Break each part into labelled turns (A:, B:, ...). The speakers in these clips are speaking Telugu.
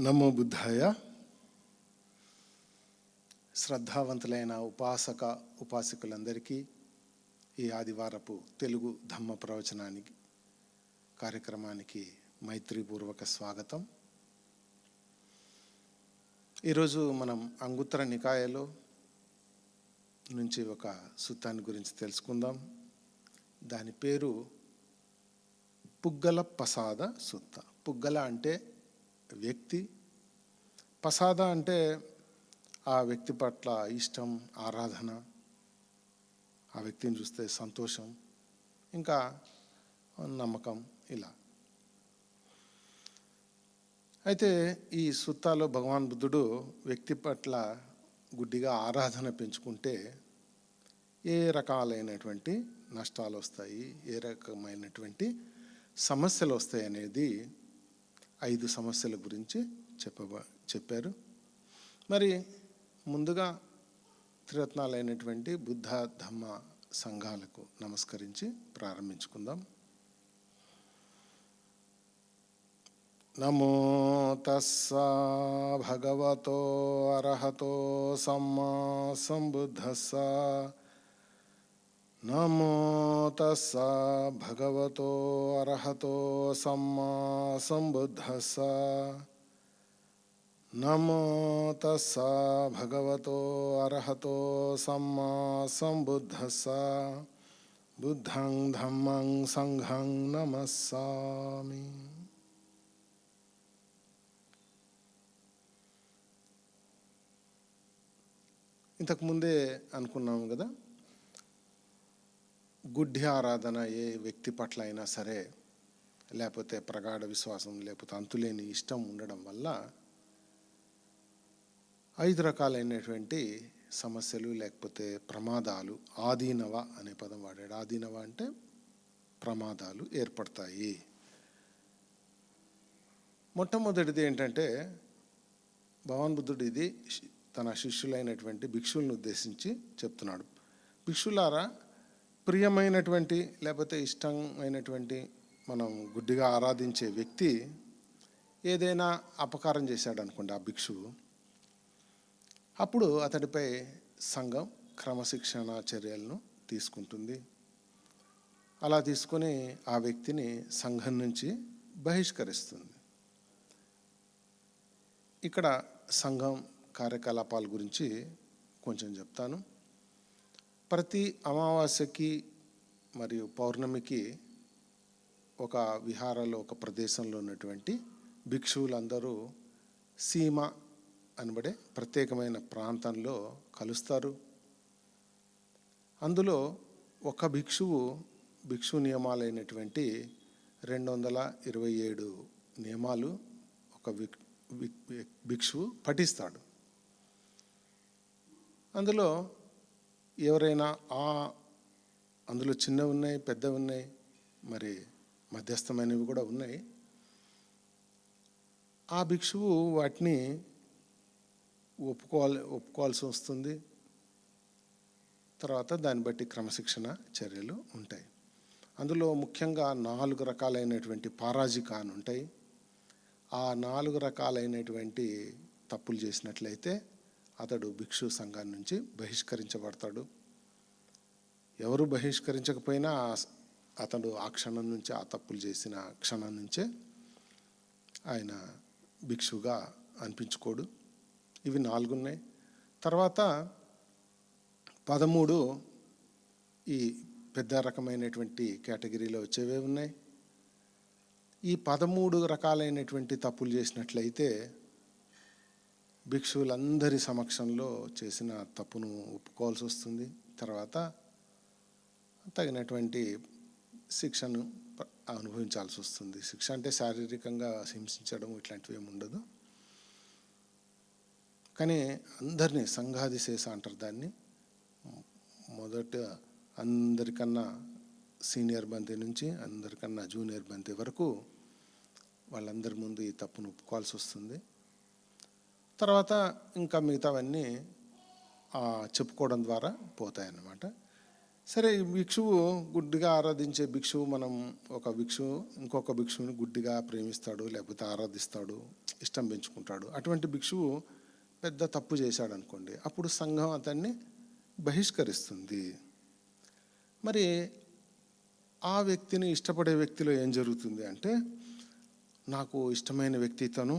A: నమో బుద్ధాయ. శ్రద్ధావంతులైన ఉపాసక ఉపాసకులందరికీ ఈ ఆదివారపు తెలుగు ధమ్మ ప్రవచనానికి కార్యక్రమానికి మైత్రిపూర్వక స్వాగతం. ఈరోజు మనం అంగుత్తర నికాయలో నుంచి ఒక సూత్రాన్ని గురించి తెలుసుకుందాం. దాని పేరు పుగ్గల ప్రసాద సుత్త పుగ్గల అంటే వ్యక్తి. పసాద అంటే ఆ వ్యక్తి పట్ల ఇష్టం ఆరాధన ఆ వ్యక్తిని చూస్తే సంతోషం ఇంకా నమ్మకం ఇలా. అయితే ఈ సుత్తాలో భగవాన్ బుద్ధుడు వ్యక్తి పట్ల గుడ్డిగా ఆరాధన పెంచుకుంటే ఏ రకాలైనటువంటి నష్టాలు వస్తాయి ఏ రకమైనటువంటి సమస్యలు వస్తాయి అనేది ఐదు సమస్యల గురించి చెప్పబ చెప్పారు. మరి ముందుగా త్రిరత్నాలైనటువంటి బుద్ధ ధమ్మ సంఘాలకు నమస్కరించి ప్రారంభించుకుందాం. నమో తస్స భగవతో అర్హతో సమ్మా సంబుద్ధస్స నమో తస్స భగవతో అర్హతో సమ్మా సంబుద్ధస్స నమో తస్స భగవతో అర్హతో సమ్మా సంబుద్ధస్స బుద్ధం ధమ్మం సంఘం నమస్సామి ఇంతకు ముందే అనుకున్నాం కదా? గుడ్డి ఆరాధన ఏ వ్యక్తి పట్ల అయినా సరే లేకపోతే ప్రగాఢ విశ్వాసం లేకపోతే అంతులేని ఇష్టం ఉండడం వల్ల ఐదు రకాలైనటువంటి సమస్యలు లేకపోతే ప్రమాదాలు ఆదీనవ అనే పదం వాడాడు. ఆదీనవ అంటే ప్రమాదాలు ఏర్పడతాయి. మొట్టమొదటిది ఏంటంటే భగవాన్ బుద్ధుడు ఇది తన శిష్యులైనటువంటి భిక్షువులను ఉద్దేశించి చెప్తున్నాడు. భిక్షులారా ప్రియమైనటువంటి లేకపోతే ఇష్టమైనటువంటి మనం గుడ్డిగా ఆరాధించే వ్యక్తి ఏదైనా అపకారం చేశాడు అనుకోండి ఆ భిక్షువు అప్పుడు అతడిపై సంఘం క్రమశిక్షణ చర్యలను తీసుకుంటుంది. అలా తీసుకొని ఆ వ్యక్తిని సంఘం నుంచి బహిష్కరిస్తుంది. ఇక్కడ సంఘం కార్యకలాపాల గురించి కొంచెం చెప్తాను. ప్రతి అమావాస్యకి మరియు పౌర్ణమికి ఒక విహారంలో ఒక ప్రదేశంలో ఉన్నటువంటి భిక్షువులందరూ సీమ అనబడే ప్రత్యేకమైన ప్రాంతంలో కలుస్తారు. అందులో ఒక భిక్షువు భిక్షు నియమాలైనటువంటి రెండు వందల ఇరవై ఏడు నియమాలు ఒక భిక్షువు పఠిస్తాడు. అందులో ఎవరైనా ఆ అందులో చిన్నవి ఉన్నాయి పెద్దవి ఉన్నాయి మరి మధ్యస్థమైనవి కూడా ఉన్నాయి. ఆ భిక్షువు వాటిని ఒప్పుకోవాలి ఒప్పుకోవాల్సి వస్తుంది. తర్వాత దాన్ని బట్టి క్రమశిక్షణ చర్యలు ఉంటాయి. అందులో ముఖ్యంగా నాలుగు రకాలైనటువంటి పారాజిక అని ఉంటాయి ఆ నాలుగు రకాలైనటువంటి తప్పులు చేసినట్లయితే అతడు భిక్షు సంఘాన్ని నుంచి బహిష్కరించబడతాడు. ఎవరు బహిష్కరించకపోయినా అతడు ఆ క్షణం నుంచి ఆ తప్పులు చేసిన క్షణం నుంచే ఆయన భిక్షుగా అనిపించుకోడు. ఇవి నాలుగు ఉన్నాయి తర్వాత పదమూడు ఈ పెద్ద రకమైనటువంటి కేటగిరీలో వచ్చేవే ఉన్నాయి. ఈ పదమూడు రకాలైనటువంటి తప్పులు చేసినట్లయితే భిక్షువులందరి సమక్షంలో చేసిన తప్పును ఒప్పుకోవాల్సి వస్తుంది తర్వాత తగినటువంటి శిక్షను అనుభవించాల్సి వస్తుంది శిక్ష అంటే శారీరకంగా హింసించడం ఇట్లాంటివి ఏమి ఉండదు. కానీ అందరినీ సంఘాదిశేష అంటారు దాన్ని. మొదట అందరికన్నా సీనియర్ బంతి నుంచి అందరికన్నా జూనియర్ బంతి వరకు వాళ్ళందరి ముందు ఈ తప్పును ఒప్పుకోవాల్సి వస్తుంది తర్వాత ఇంకా మిగతావన్నీ చెప్పుకోవడం ద్వారా పోతాయన్నమాట. సరే భిక్షువు గుడ్డిగా ఆరాధించే భిక్షువు మనం ఒక భిక్షువు ఇంకొక భిక్షువుని గుడ్డిగా ప్రేమిస్తాడు లేకపోతే ఆరాధిస్తాడు ఇష్టం పెంచుకుంటాడు. అటువంటి భిక్షువు పెద్ద తప్పు చేశాడు అనుకోండి అప్పుడు సంఘం అతన్ని బహిష్కరిస్తుంది. మరి ఆ వ్యక్తిని ఇష్టపడే వ్యక్తిలో ఏం జరుగుతుంది అంటే నాకు ఇష్టమైన వ్యక్తి తను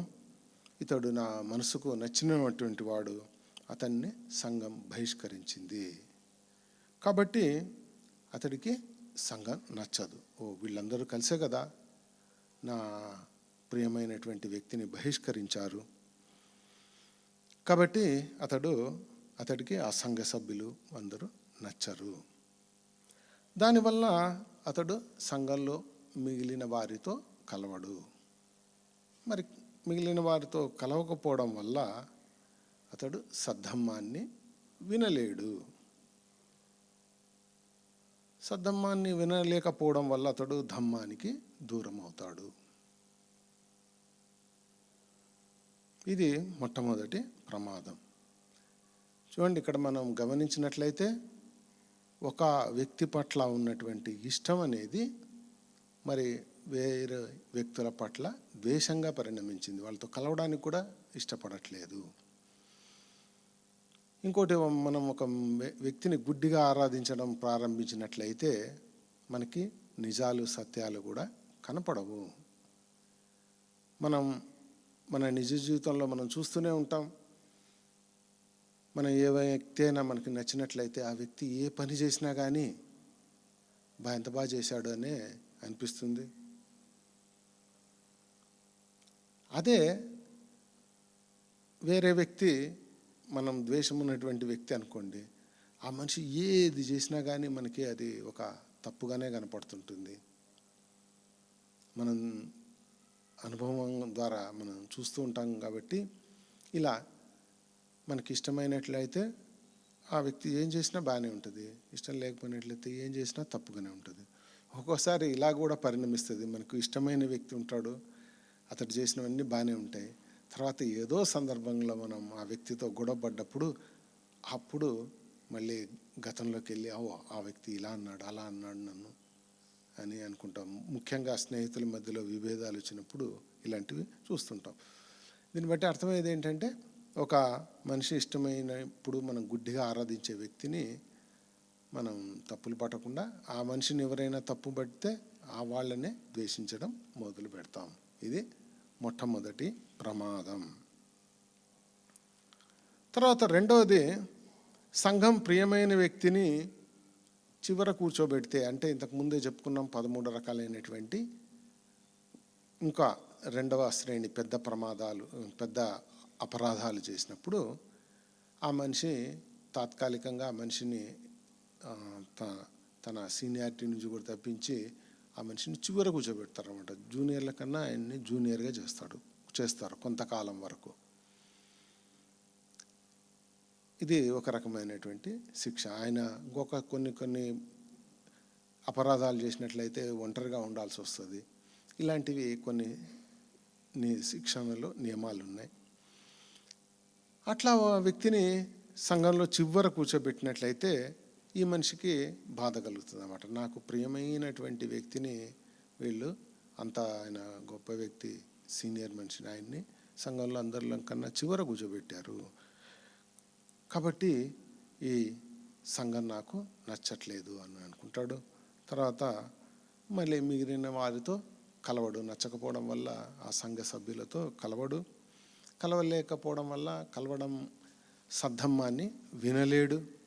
A: ఇతడు నా మనసుకు నచ్చినటువంటి వాడు అతన్ని సంఘం బహిష్కరించింది. కాబట్టి అతడికి సంఘం నచ్చదు. ఓ వీళ్ళందరూ కలిసే కదా? నా ప్రియమైనటువంటి వ్యక్తిని బహిష్కరించారు. కాబట్టి అతడు అతడికి ఆ సంఘ సభ్యులు అందరూ నచ్చరు. దానివల్ల అతడు సంఘంలో మిగిలిన వారితో కలవడు. మరి మిగిలిన వారితో కలవకపోవడం వల్ల అతడు సద్ధమ్మాన్ని వినలేడు. సద్ధమ్మాన్ని వినలేకపోవడం వల్ల అతడు ధమ్మానికి దూరం అవుతాడు ఇది మొట్టమొదటి ప్రమాదం. చూడండి ఇక్కడ మనం గమనించినట్లయితే ఒక వ్యక్తి పట్ల ఉన్నటువంటి ఇష్టం అనేది మరి వేరే వ్యక్తుల పట్ల ద్వేషంగా పరిణమించింది. వాళ్ళతో కలవడానికి కూడా ఇష్టపడట్లేదు. ఇంకోటి మనం ఒక వ్యక్తిని గుడ్డిగా ఆరాధించడం ప్రారంభించినట్లయితే మనకి నిజాలు సత్యాలు కూడా కనపడవు. మనం మన నిజ జీవితంలో మనం చూస్తూనే ఉంటాం. మనం ఏ వ్యక్తి అయినా మనకి నచ్చినట్లయితే ఆ వ్యక్తి ఏ పని చేసినా కానీ బా ఎంత బాగా చేశాడు అనే అనిపిస్తుంది. అదే వేరే వ్యక్తి మనం ద్వేషం ఉన్నటువంటి వ్యక్తి అనుకోండి ఆ మనిషి ఏది చేసినా కానీ మనకి అది ఒక తప్పుగానే కనపడుతుంటుంది. మనం అనుభవం ద్వారా మనం చూస్తూ ఉంటాం కాబట్టి ఇలా మనకి ఇష్టమైనట్లయితే ఆ వ్యక్తి ఏం చేసినా బాగానే ఉంటుంది. ఇష్టం లేకపోయినట్లయితే ఏం చేసినా తప్పుగానే ఉంటుంది. ఒక్కోసారి ఇలా కూడా పరిణమిస్తుంది. మనకు ఇష్టమైన వ్యక్తి ఉంటాడు అతడు చేసినవన్నీ బాగానే ఉంటాయి. తర్వాత ఏదో సందర్భంలో మనం ఆ వ్యక్తితో గొడవపడ్డప్పుడు అప్పుడు మళ్ళీ గతంలోకి వెళ్ళి ఓ ఆ వ్యక్తి ఇలా అన్నాడు అలా అన్నాడు నన్ను అని అనుకుంటాం. ముఖ్యంగా స్నేహితుల మధ్యలో విభేదాలు వచ్చినప్పుడు ఇలాంటివి చూస్తుంటాం. దీన్ని బట్టి అర్థమయ్యేది ఏంటంటే ఒక మనిషి ఇష్టమైనప్పుడు మనం గుడ్డిగా ఆరాధించే వ్యక్తిని మనం తప్పులు పట్టకుండా ఆ మనిషిని ఎవరైనా తప్పు పడితే ఆ వాళ్ళనే ద్వేషించడం మొదలు పెడతాం ఇది మొట్టమొదటి ప్రమాదం. తర్వాత రెండవది సంఘం ప్రియమైన వ్యక్తిని చివర కూర్చోబెడితే అంటే ఇంతకు ముందే చెప్పుకున్నాం పదమూడు రకాలైనటువంటి ఇంకా రెండవ శ్రేణి పెద్ద ప్రమాదాలు పెద్ద అపరాధాలు చేసినప్పుడు ఆ మనిషి తాత్కాలికంగా ఆ మనిషిని త- తన సీనియారిటీ నుంచి కూడా తప్పించి ఆ మనిషిని చివర కూర్చోబెడతారు అనమాట జూనియర్ల కన్నా ఆయన్ని జూనియర్గా చేస్తాడు చేస్తారు కొంతకాలం వరకు. ఇది ఒక రకమైనటువంటి శిక్ష. ఆయన ఇంకొక కొన్ని కొన్ని అపరాధాలు చేసినట్లయితే ఒంటరిగా ఉండాల్సి వస్తుంది. ఇలాంటివి కొన్ని నీ శిక్షణలో నియమాలు ఉన్నాయి అట్లా వ్యక్తిని సంఘంలో చివర కూర్చోబెట్టినట్లయితే ఈ మనిషికి బాధ కలుగుతుంది అన్నమాట నాకు ప్రియమైనటువంటి వ్యక్తిని వీళ్ళు అంత ఆయన గొప్ప వ్యక్తి సీనియర్ మనిషిని ఆయన్ని సంఘంలో అందరిలో కన్నా చివర కూర్చోబెట్టారు. కాబట్టి ఈ సంఘం నాకు నచ్చట్లేదు అని అనుకుంటాడు. తర్వాత మళ్ళీ మిగిలిన వారితో కలవడు. నచ్చకపోవడం వల్ల ఆ సంఘ సభ్యులతో కలవడు. కలవలేకపోవడం వల్ల కలవడం సద్ధమ్మాన్ని వినలేడు.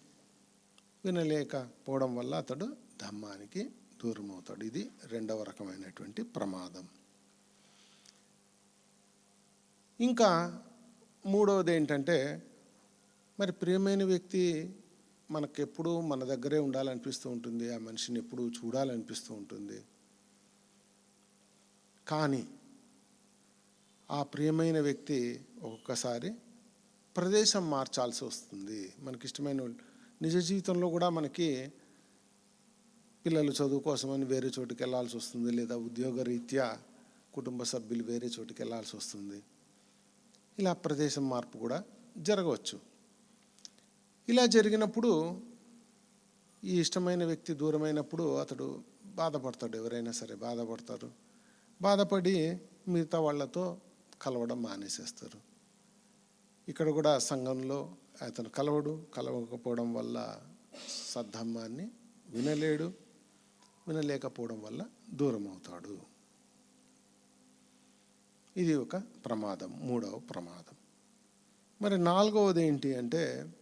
A: వినలేకపోవడం వల్ల అతడు ధమ్మానికి దూరం అవుతాడు ఇది రెండవ రకమైనటువంటి ప్రమాదం. ఇంకా మూడవది ఏంటంటే మరి ప్రియమైన వ్యక్తి మనకెప్పుడు మన దగ్గరే ఉండాలనిపిస్తూ ఉంటుంది ఆ మనిషిని ఎప్పుడు చూడాలనిపిస్తూ ఉంటుంది. కానీ ఆ ప్రియమైన వ్యక్తి ఒక్కొక్కసారి ప్రదేశం మార్చాల్సి వస్తుంది. మనకిష్టమైన నిజ జీవితంలో కూడా మనకి పిల్లలు చదువు కోసమని వేరే చోటుకి వెళ్ళాల్సి వస్తుంది లేదా ఉద్యోగ రీత్యా కుటుంబ సభ్యులు వేరే చోటుకి వెళ్ళాల్సి వస్తుంది. ఇలా ప్రదేశం మార్పు కూడా జరగవచ్చు. ఇలా జరిగినప్పుడు ఈ ఇష్టమైన వ్యక్తి దూరమైనప్పుడు అతడు బాధపడతాడు ఎవరైనా సరే బాధపడతారు. బాధపడి మిగతా వాళ్ళతో కలవడం మానేసేస్తారు. ఇక్కడ కూడా సంఘంలో అతను కలవడు కలవకపోవడం వల్ల సద్ధమ్మాన్ని వినలేడు వినలేకపోవడం వల్ల దూరం అవుతాడు ఇది ఒక ప్రమాదం మూడవ ప్రమాదం. మరి నాలుగవది ఏంటి అంటే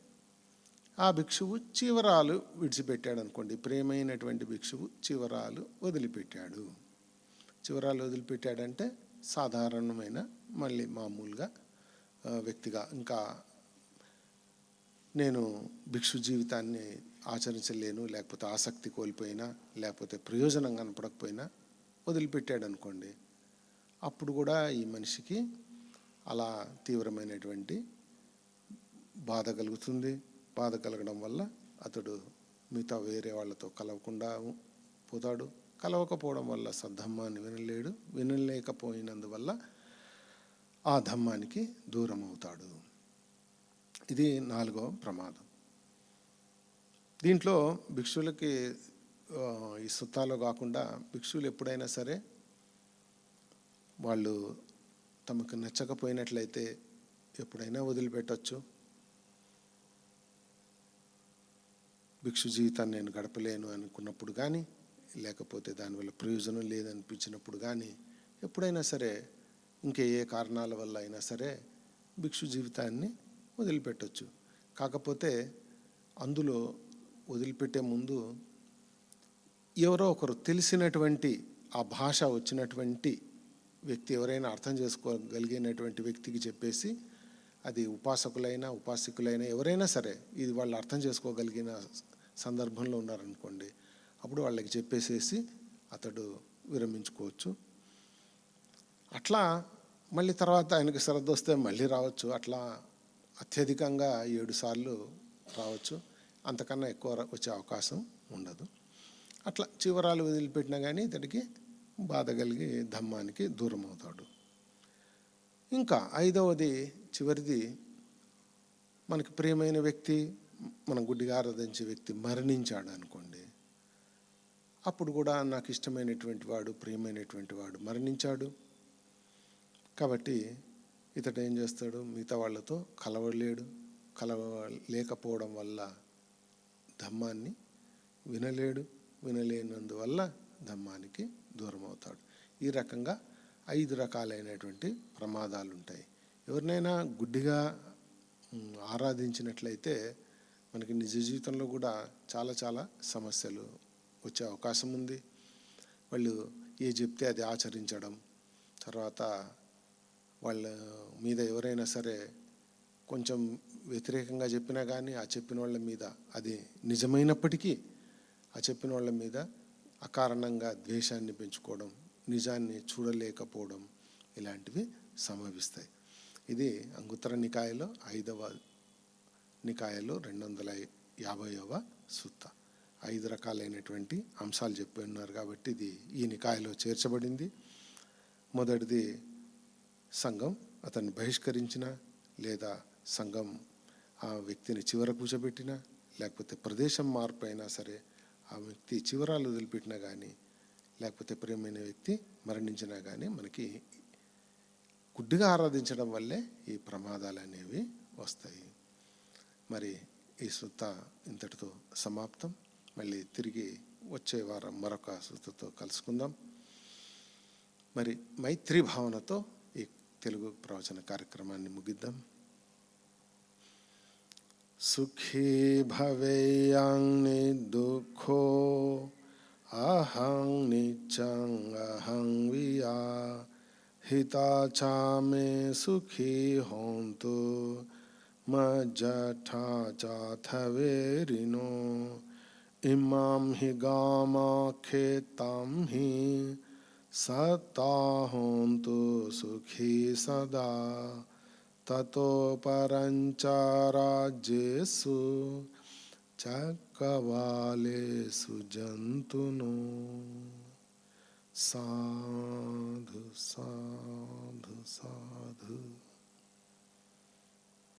A: ఆ భిక్షువు చివరాలు విడిచిపెట్టాడు అనుకోండి ప్రేమైనటువంటి భిక్షువు చివరాలు వదిలిపెట్టాడు. చివరాలు వదిలిపెట్టాడంటే సాధారణమైన మళ్ళీ మామూలుగా వ్యక్తిగా. ఇంకా నేను భిక్షు జీవితాన్ని ఆచరించలేను లేకపోతే ఆసక్తి కోల్పోయినా లేకపోతే ప్రయోజనం కనపడకపోయినా వదిలిపెట్టాడు అనుకోండి అప్పుడు కూడా ఈ మనిషికి అలా తీవ్రమైనటువంటి బాధ కలుగుతుంది. బాధ కలగడం వల్ల అతడు మిగతా వేరే వాళ్ళతో కలవకుండా పోతాడు. కలవకపోవడం వల్ల సద్ధమ్మాన్ని వినలేడు. వినలేకపోయినందువల్ల ఆ ధమ్మానికి దూరం అవుతాడు ఇది నాలుగో ప్రమాదం. దీంట్లో భిక్షులకి ఈ సుత్తాలో కాకుండా భిక్షువులు ఎప్పుడైనా సరే వాళ్ళు తమకు నచ్చకపోయినట్లయితే ఎప్పుడైనా వదిలిపెట్టచ్చు. భిక్షు జీవితాన్ని నేను గడపలేను అనుకున్నప్పుడు కానీ లేకపోతే దానివల్ల ప్రయోజనం లేదనిపించినప్పుడు కానీ ఎప్పుడైనా సరే ఇంకే ఏ కారణాల వల్ల అయినా సరే భిక్షు జీవితాన్ని వదిలిపెట్టచ్చు. కాకపోతే అందులో వదిలిపెట్టే ముందు ఎవరో ఒకరు తెలిసినటువంటి ఆ భాష వచ్చినటువంటి వ్యక్తి ఎవరైనా అర్థం చేసుకోగలిగినటువంటి వ్యక్తికి చెప్పేసి అది ఉపాసకులైనా ఉపాసకులైనా ఎవరైనా సరే ఇది వాళ్ళు అర్థం చేసుకోగలిగిన సందర్భంలో ఉన్నారనుకోండి అప్పుడు వాళ్ళకి చెప్పేసేసి అతడు విరమించుకోవచ్చు. అట్లా మళ్ళీ తర్వాత ఆయనకి శ్రద్ధ వస్తే మళ్ళీ రావచ్చు. అట్లా అత్యధికంగా ఏడు సార్లు రావచ్చు. అంతకన్నా ఎక్కువ వచ్చే అవకాశం ఉండదు. అట్లా చివరాలు వదిలిపెట్టినా కానీ ఇతడికి బాధ కలిగి ధమ్మానికి దూరం అవుతాడు. ఇంకా ఐదవది చివరిది మనకి ప్రియమైన వ్యక్తి మన గుడ్డిగా ఆరాధించే వ్యక్తి మరణించాడు అనుకోండి. అప్పుడు కూడా నాకు ఇష్టమైనటువంటి వాడు ప్రియమైనటువంటి వాడు మరణించాడు. కాబట్టి ఇతడు ఏం చేస్తాడు? మిగతా వాళ్ళతో కలవలేడు. కలవ లేకపోవడం వల్ల ధమ్మాన్ని వినలేడు. వినలేనందువల్ల ధమ్మానికి దూరం అవుతాడు ఈ రకంగా ఐదు రకాలైనటువంటి ప్రమాదాలు ఉంటాయి ఎవరినైనా గుడ్డిగా ఆరాధించినట్లయితే మనకి నిజ జీవితంలో కూడా చాలా చాలా సమస్యలు వచ్చే అవకాశం ఉంది వాళ్ళు ఏ చెప్తే అది ఆచరించడం తర్వాత వాళ్ళ మీద ఎవరైనా సరే కొంచెం వ్యతిరేకంగా చెప్పినా కానీ ఆ చెప్పిన వాళ్ళ మీద అది నిజమైనప్పటికీ ఆ చెప్పిన వాళ్ళ మీద అకారణంగా ద్వేషాన్ని పెంచుకోవడం నిజాన్ని చూడలేకపోవడం ఇలాంటివి సంభవిస్తాయి. ఇది అంగుత్తర నికాయలో ఐదవ నికాయలో రెండు వందల యాభైవ సుత్త ఐదు రకాలైనటువంటి అంశాలు చెప్పి ఉన్నారు కాబట్టి ఇది ఈ నికాయలో చేర్చబడింది. మొదటిది సంఘం అతన్ని బహిష్కరించిన లేదా సంఘం ఆ వ్యక్తిని చివర కూర్చోబెట్టినా లేకపోతే ప్రదేశం మార్పు అయినా సరే ఆ వ్యక్తి చివరాలు వదిలిపెట్టినా కానీ లేకపోతే ప్రియమైన వ్యక్తి మరణించినా కానీ మనకి గుడ్డిగా ఆరాధించడం వల్లే ఈ ప్రమాదాలు అనేవి వస్తాయి. మరి ఈ సుత్త ఇంతటితో సమాప్తం. మళ్ళీ తిరిగి వచ్చే వారం మరొక సుత్తతో కలుసుకుందాం. మరి మైత్రి భావనతో తెలుగు ప్రవచన కార్యక్రమాన్ని ముగిద్దాం సుఖీ భవేయం దుఃఖో అహం నిత్యం అహం వియా హితాచా మే సుఖీ హోంతు మజ్జఠా చాథవేరినో ఇమాం హి सत्ता तो सुखी सदा। ततो परञ्च राज्येषु चक्रवालेषु जन्तुनो। साधु साधु साधु।